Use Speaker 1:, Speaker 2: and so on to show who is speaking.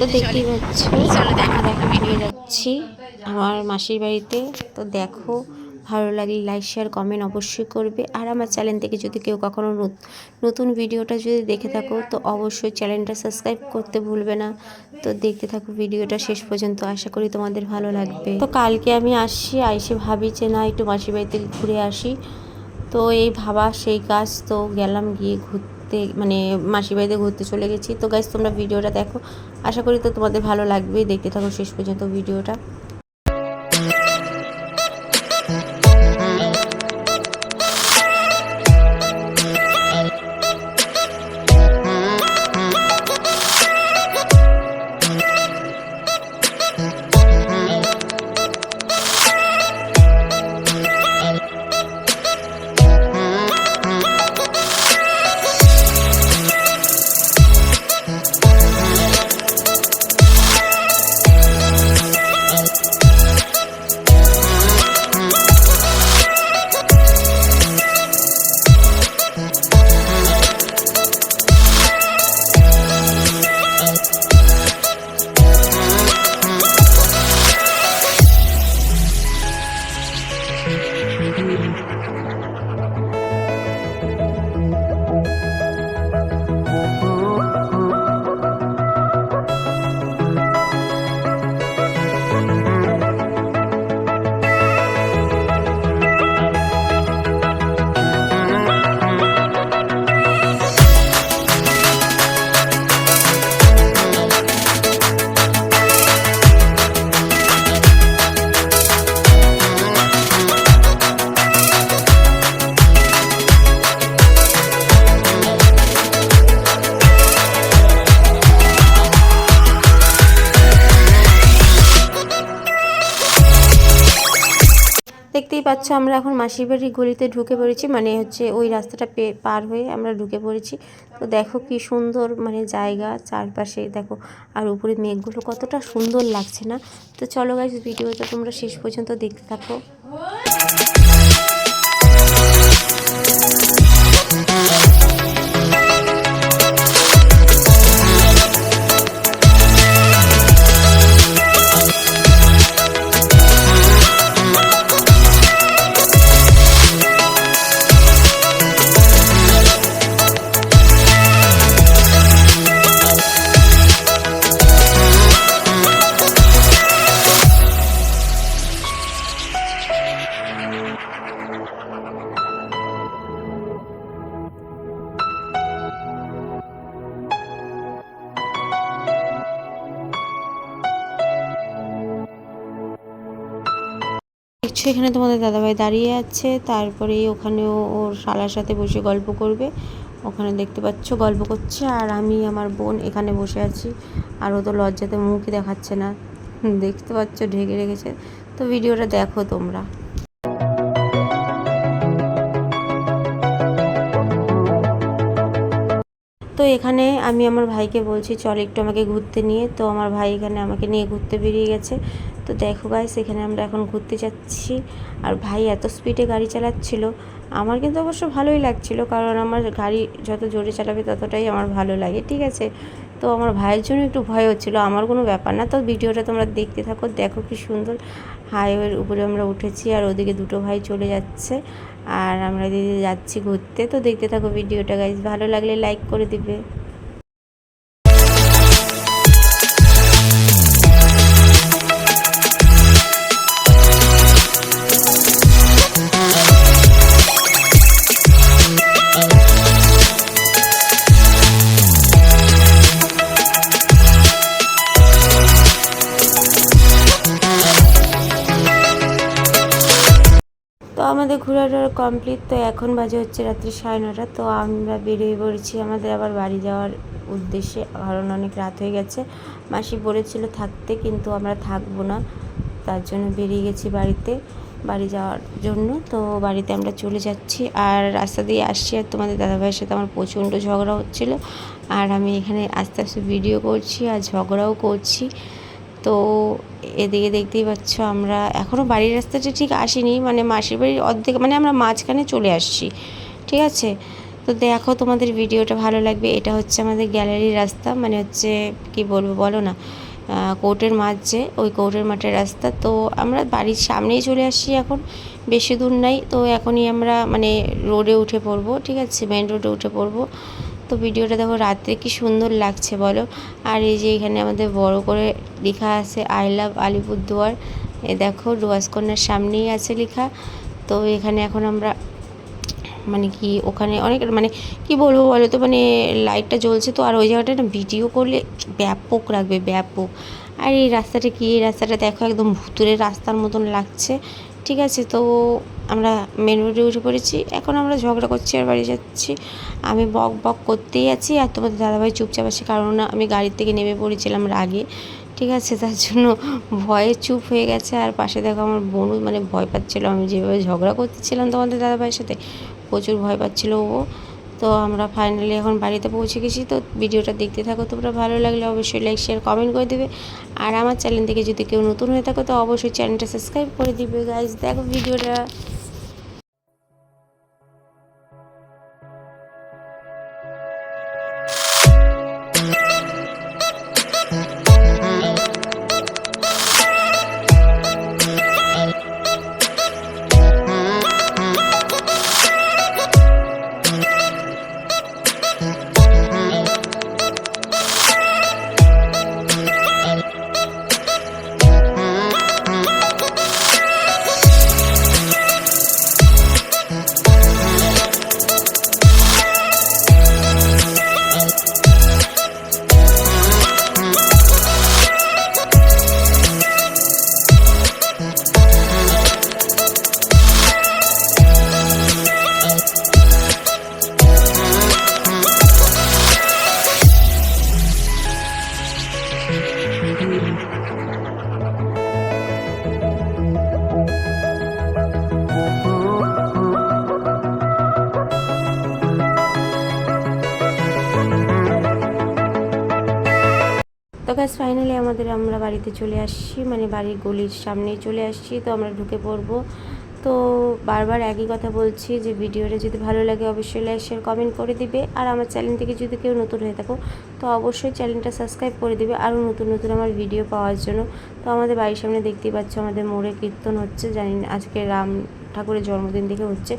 Speaker 1: তো দেখতেই পাচ্ছ। আমরা এখন বেরিয়ে যাচ্ছি। আমার মাসির বাড়িতে তো দেখো ভালো লাগলে লাইক শেয়ার কমেন্ট অবশ্যই করবে। আর আমার চ্যানেল থেকে যদি কেউ কখনো নত- নতুন ভিডিওটা যদি দেখে থাকো তো অবশ্যই চ্যানেলটা সাবস্ক্রাইব করতে ভুলবে না। তো দেখতে থাকো ভিডিওটা শেষ পর্যন্ত। আশা করি তোমাদের ভালো লাগবে। তো কালকে আমি আসছি আইসে ভাবি যে না একটু মাসির বাড়িতে ঘুরে আসি। তো এই ভাবা, সেই কাজ তো গেলাম গিয়ে ঘুরতে মানে মাসির বাড়িতে ঘুরতে চলে গেছি। তো গাইজ তোমরা ভিডিওটা দেখো। আশা করি তো তোমাদের ভালো লাগবেই। দেখতে থাকো শেষ পর্যন্ত ভিডিওটা। দেখতেই পাচ্ছ আমরা এখন মাসির বাড়ির গলিতে ঢুকে পড়েছি মানে হচ্ছে ওই রাস্তাটা পার হয়ে আমরা ঢুকে পড়েছি। তো দেখো কি সুন্দর মানে জায়গা চারপাশে, দেখো আর উপরে মেঘগুলো কতটা সুন্দর লাগছে না। তো চলো গাইজ ভিডিওটা তোমরা শেষ পর্যন্ত দেখতে থাকো। দেখছ এখানে তোমাদের দাদাভাই দাঁড়িয়ে আছে। তারপরে ওখানেও ওর শালার সাথে বসে গল্প করবে। ওখানে দেখতে পাচ্ছ গল্প করছে আর আমি আমার বোন এখানে বসে আছি। আর ও তো লজ্জাতে মুখ দেখাচ্ছে না। দেখতে পাচ্ছ ঢেকে রেখেছে। তো ভিডিওটা দেখো তোমরা। তো এখানে আমি আমার ভাইকে বলছি, চল একটু আমাকে ঘুরতে নিয়ে। তো আমার ভাই এখানে আমাকে নিয়ে ঘুরতে বেরিয়ে গেছে। তো দেখো গাইস এখানে আমরা এখন ঘুরতে যাচ্ছি। আর ভাই এত স্পিডে গাড়ি চালাচ্ছিল। আমার কিন্তু অবশ্য ভালোই লাগছিল, কারণ আমার গাড়ি যত জোরে চালাবে ততটাই আমার ভালো লাগে, ঠিক আছে? তো আমার ভাইয়ের জন্য একটু ভয় হচ্ছিল, আমার কোনো ব্যাপার না। তো ভিডিওটা তোমরা দেখতে থাকো, দেখো কি সুন্দর। হাইওয়ের উপরে আমরা উঠেছি আর ওদিকে দুটো ভাই চলে যাচ্ছে। আর আমরা দিদি যাচ্ছি ঘুরতে, তো দেখতে থাকো ভিডিওটা গাইজ ভালো লাগলে লাইক করে দিবে। আমাদের ঘোরাটা কমপ্লিট তো এখন বাজে হচ্ছে রাত্রি সাড়ে নটা তো আমরা বেরিয়ে পড়েছি আমাদের আবার বাড়ি যাওয়ার উদ্দেশ্যে। কারণ অনেক রাত হয়ে গেছে। মাসি বলেছিল থাকতে, কিন্তু আমরা থাকব না। তার জন্য বেরিয়ে গেছি বাড়িতে, বাড়ি যাওয়ার জন্য। তো বাড়িতে আমরা চলে যাচ্ছি। আর রাস্তা দিয়ে আসছি, আর তোমাদের দাদাভাইয়ের সাথে আমার প্রচণ্ড ঝগড়া হচ্ছিল। আর আমি এখানে আস্তে আস্তে ভিডিও করছি আর ঝগড়াও করছি। তো এদিকে দেখতেই পাচ্ছ আমরা এখনও বাড়ির রাস্তাটা ঠিক আসিনি মানে মাসির বাড়ির অর্ধেক মানে আমরা মাঝখানে চলে আসছি, ঠিক আছে? তো দেখো তোমাদের ভিডিওটা ভালো লাগবে, এটা হচ্ছে আমাদের গ্যালারির রাস্তা মানে হচ্ছে কি বলব বলো না কোর্টের মাঠ যে, ওই কোর্টের মাঠের রাস্তা, তো আমরা বাড়ির সামনেই চলে আসছি এখন, বেশি দূর নাই, তো এখনই আমরা মানে রোডে উঠে পড়ব, ঠিক আছে? মেন রোডে উঠে পড়ব তো ভিডিওটা দেখো রাত্রে কি সুন্দর লাগছে বলো। আর এই যে এখানে আমাদের বড় করে লেখা আছে আই লাভ আলিপুরদুয়ার এ দেখো ডুয়াসকন্যার সামনেই আছে লেখা। তো এখানে এখন আমরা মানে কি, ওখানে অনেক মানে কি বলব বলো তো মানে লাইটটা জ্বলছে তো, আর ওই জায়গাটা না ভিডিও করলে ব্যাপক লাগবে, ব্যাপক। আর এই রাস্তাটা কি? এই রাস্তাটা দেখো একদম ভুতুরের রাস্তার মতন লাগছে, ঠিক আছে? তো আমরা মেন রোডে উঠে পড়েছি। এখন আমরা ঝগড়া করছি আর বাড়ি যাচ্ছি। আমি বক বক করতেই আছি আর তোমাদের দাদাভাই চুপচাপ আছে, কারণ আমি গাড়ির থেকে নেমে পড়েছিলাম রাগে। ঠিক আছে, তার জন্য ভয়ে চুপ হয়ে গেছে। আর পাশে দেখো আমার বোনও মানে ভয় পাচ্ছিলো। আমি যেভাবে ঝগড়া করতেছিলাম তোমাদের দাদাভাইয়ের সাথে, প্রচুর ভয় পাচ্ছিলো ও। তো আমরা ফাইনালি এখন বাড়িতে পৌঁছে গেছি। তো ভিডিওটা দেখতে থাকো, তোমরা ভালো লাগলে অবশ্যই লাইক শেয়ার কমেন্ট করে দেবে। আর আমার চ্যানেল থেকে যদি কেউ নতুন হয়ে থাকো, তো অবশ্যই চ্যানেলটা সাবস্ক্রাইব করে দিবে। গাইজ দেখো ভিডিওটা। গ্যাস ফাইনালি আমাদের আমরা বাড়িতে চলে আসছি মানে বাড়ির গলির সামনেই চলে আসছি, তো আমরা ঢুকে পড়ব। তো বারবার একই কথা বলছি যে ভিডিওটা যদি ভালো লাগে অবশ্যই লাইক শেয়ার কমেন্ট করে দিবে। আর আমার চ্যানেল থেকে যদি কেউ নতুন হয়ে থাকো, তো অবশ্যই চ্যানেলটা সাবস্ক্রাইব করে দিবে। আরও নতুন নতুন আমার ভিডিও পাওয়ার জন্য। তো আমাদের বাড়ির সামনে দেখতেই পাচ্ছ আমাদের মোড়ে কীর্তন হচ্ছে। জানি না, আজকে রাম ঠাকুরের জন্মদিন দেখে হচ্ছে।